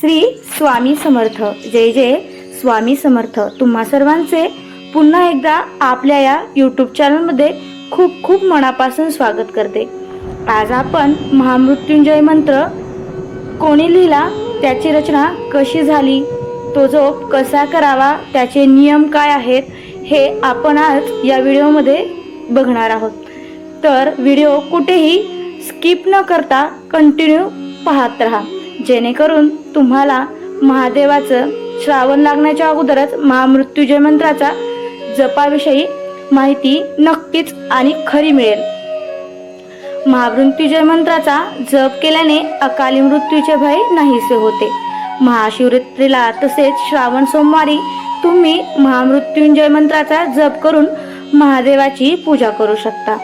श्री स्वामी समर्थ. जय जय स्वामी समर्थ. तुम्हा सर्वांचे पुन्हा एकदा आपल्या या यूट्यूब चॅनलमध्ये खूप खूप मनापासून स्वागत करते. आज आपण महामृत्युंजय मंत्र कोणी लिहिला त्याची रचना कशी झाली तो जोप कसा करावा त्याचे नियम काय आहेत हे आपण आज या व्हिडिओमध्ये बघणार आहोत. तर व्हिडिओ कुठेही स्किप न करता कंटिन्यू पाहत राहा. जेणेकरून तुम्हाला महादेवाचं श्रावण लागण्याच्या अगोदरच महामृत्युजय मंत्राचा जपाविषयी माहिती नक्कीच आणि खरी मिळेल. महामृत्युजय मंत्राचा जप केल्याने अकाली मृत्यूचे भय नाहीसे होते. महाशिवरात्रीला तसेच श्रावण सोमवारी तुम्ही महामृत्युंजय मंत्राचा जप करून महादेवाची पूजा करू शकता.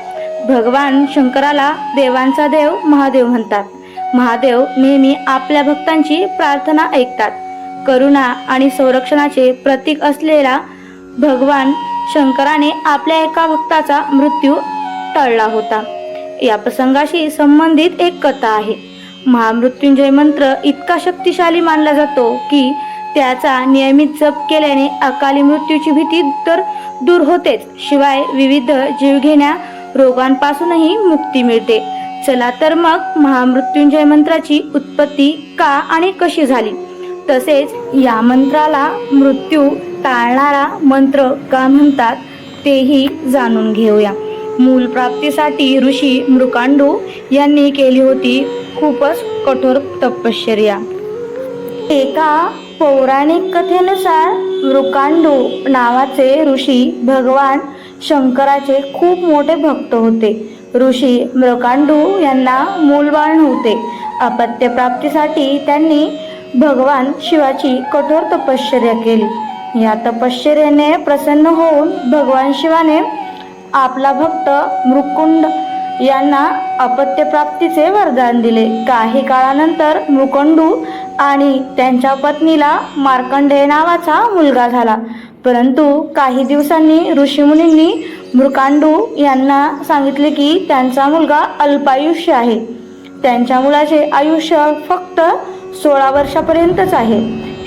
भगवान शंकराला देवांचा देव महादेव म्हणतात. महादेव नेहमी आपल्या भक्तांची प्रार्थना ऐकतात. करुणा आणि संरक्षणाचे प्रतीक असलेला भगवान शंकराने आपल्या एका भक्ताचा मृत्यू टळला होता. या प्रसंगाशी संबंधित एक कथा आहे. महामृत्युंजय मंत्र इतका शक्तिशाली मानला जातो की त्याचा नियमित जप केल्याने अकाली मृत्यूची भीती तर दूर होतेच. शिवाय विविध जीवघेण्या रोगांपासूनही मुक्ती मिळते. चला तर मग महामृत्युंजय मंत्राची उत्पत्ती का आणि कशी झाली? तसेच या मंत्राला मृत्यू टाळणारा मंत्र का म्हणतात तेही जाणून घेऊया. मूल प्राप्तीसाठी ऋषी मृकांडू यांनी केली होती खूपच कठोर तपश्चर्या. एका पौराणिक कथेनुसार मृकांडू नावाचे ऋषी भगवान शंकराचे खूप मोठे भक्त होते. ऋषी मृकांडू यांना मूलबाळ नव्हते अपत्य प्राप्तीसाठी त्यांनी भगवान शिवाची कठोर तपश्चर्या केली. या तपश्चर्याने प्रसन्न होऊन भगवान शिवाने आपला भक्त मृकुंड यांना अपत्य प्राप्तीचे वरदान दिले. काही काळानंतर मृकंडू आणि त्यांच्या पत्नीला मार्कंडेय नावाचा मुलगा झाला. परंतु काही दिवसांनी ऋषीमुनींनी मृकांडू यांना सांगितले की त्यांचा मुलगा अल्पायुष्य आहे. त्यांच्या मुलाचे आयुष्य फक्त सोळा वर्षापर्यंतच आहे.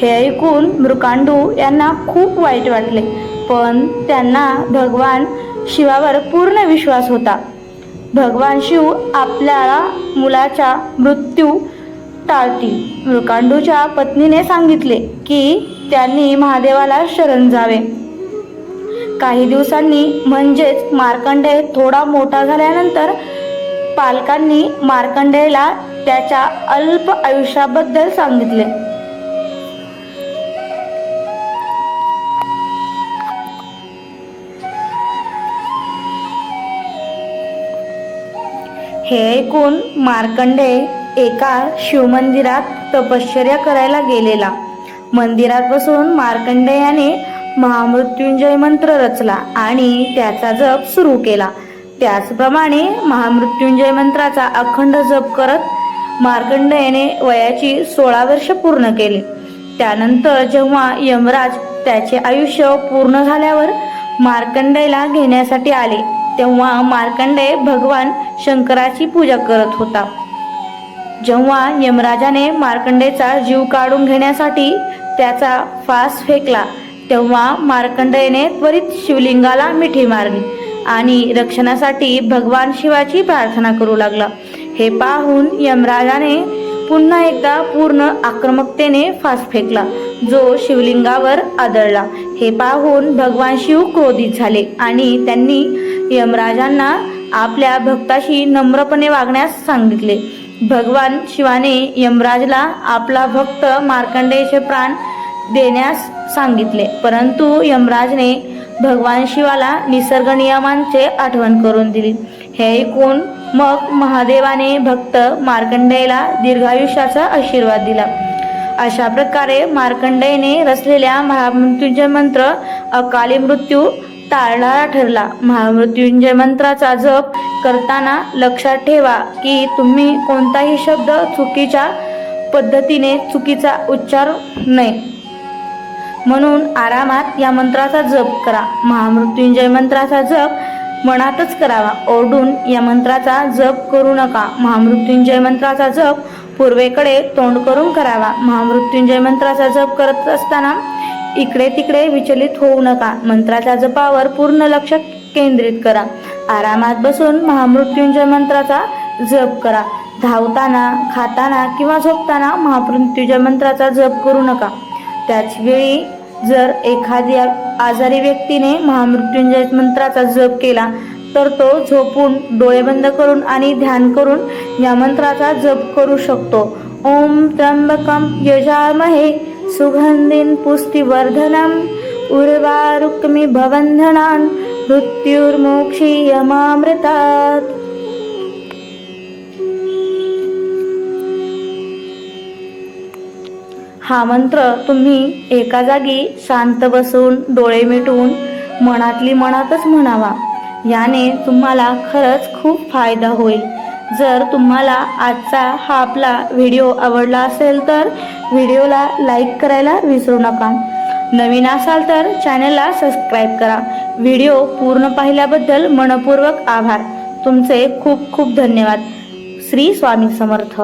हे ऐकून मृकांडू यांना खूप वाईट वाटले. पण त्यांना भगवान शिवावर पूर्ण विश्वास होता. भगवान शिव आपल्याला मुलाचा मृत्यू टाळतील. मृकांडूच्या पत्नीने सांगितले की त्यांनी महादेवाला शरण जावे. काही दिवसांनी म्हणजेच मार्कंडेय थोडा मोठा झाल्यानंतर पालकांनी मार्कंडेयला त्याच्या अल्प आयुष्याबद्दल सांगितले. हे ऐकून मार्कंडेय एका शिवमंदिरात तपश्चर्या करायला गेलेला. मंदिरात बसून मार्कंडेयाने महामृत्युंजय मंत्र रचला आणि त्याचा जप सुरू केला. त्याचप्रमाणे महामृत्युंजय मंत्राचा अखंड जप करत मार्कंडेयने वयाची सोळा वर्ष पूर्ण केली. त्यानंतर जेव्हा यमराज त्याचे आयुष्य पूर्ण झाल्यावर मार्कंडेयला घेण्यासाठी आले तेव्हा मार्कंडेय भगवान शंकराची पूजा करत होता. जेव्हा यमराजाने मार्कंडेयचा जीव काढून घेण्यासाठी त्याचा फास फेकला तेव्हा मार्कंडेयने त्वरित शिवलिंगाला मिठी मारली आणि रक्षणासाठी भगवान शिवाची प्रार्थना करू लागला. हे पाहून यमराजाने पुन्हा एकदा पूर्ण आक्रमकतेने फास फेकला जो शिवलिंगावर आदळला. हे पाहून भगवान शिव क्रोधित झाले आणि त्यांनी यमराजांना आपल्या भक्ताशी नम्रपणे वागण्यास सांगितले. भगवान शिवाने यमराजला आपला भक्त मार्कंडेयचे प्राण देण्यास सांगितले. परंतु यमराजने भगवान शिवाला निसर्ग नियमांचे आठवण करून दिली. हे ऐकून मग महादेवाने भक्त मार्कंडेयला दीर्घायुष्याचा आशीर्वाद दिला. अशा प्रकारे मार्कंडेयने रचलेल्या महामृत्युंजय मंत्र अकाली मृत्यू टाळणारा ठरला. महामृत्युंजय मंत्राचा जप करताना लक्षात ठेवा की तुम्ही कोणताही शब्द चुकीच्या पद्धतीने चुकीचा उच्चार नये. म्हणून आरामात या मंत्राचा जप करा. महामृत्युंजय मंत्राचा जप मनातच करावा. ओरडून या मंत्राचा जप करू नका. महामृत्युंजय मंत्राचा जप पूर्वेकडे तोंड करून करावा. महामृत्युंजय मंत्राचा जप करत असताना इकडे तिकडे विचलित होऊ नका. मंत्राच्या जपावर पूर्ण लक्ष केंद्रित करा. आरामात बसून महामृत्युंजय मंत्राचा जप करा. धावताना खाताना किंवा झोपताना महामृत्युंजय मंत्राचा जप करू नका. त्याचवेळी जर एखाद्या आजारी व्यक्तीने महामृत्युंजय मंत्राचा जप केला तर तो झोपून डोळे बंद करून आणि ध्यान करून या मंत्राचा जप करू शकतो. ओम त्र्यंबकम यजामहे सुगंधीन पुष्टिवर्धनम उर्वारुक्मी भवंधनान मृत्युर्मोक्षीयमामृतात। हा मंत्र तुम्ही एका जागी शांत बसून डोळे मिटून मनातली मनातच म्हणावा. याने तुम्हाला खरंच खूप फायदा होईल. जर तुम्हाला आजचा हा आपला व्हिडिओ आवडला असेल तर व्हिडिओला लाईक करायला विसरू नका. नवीन असाल तर चॅनलला सबस्क्राईब करा. व्हिडिओ पूर्ण पाहिल्याबद्दल मनपूर्वक आभार. तुमचे खूप खूप धन्यवाद. श्री स्वामी समर्थ.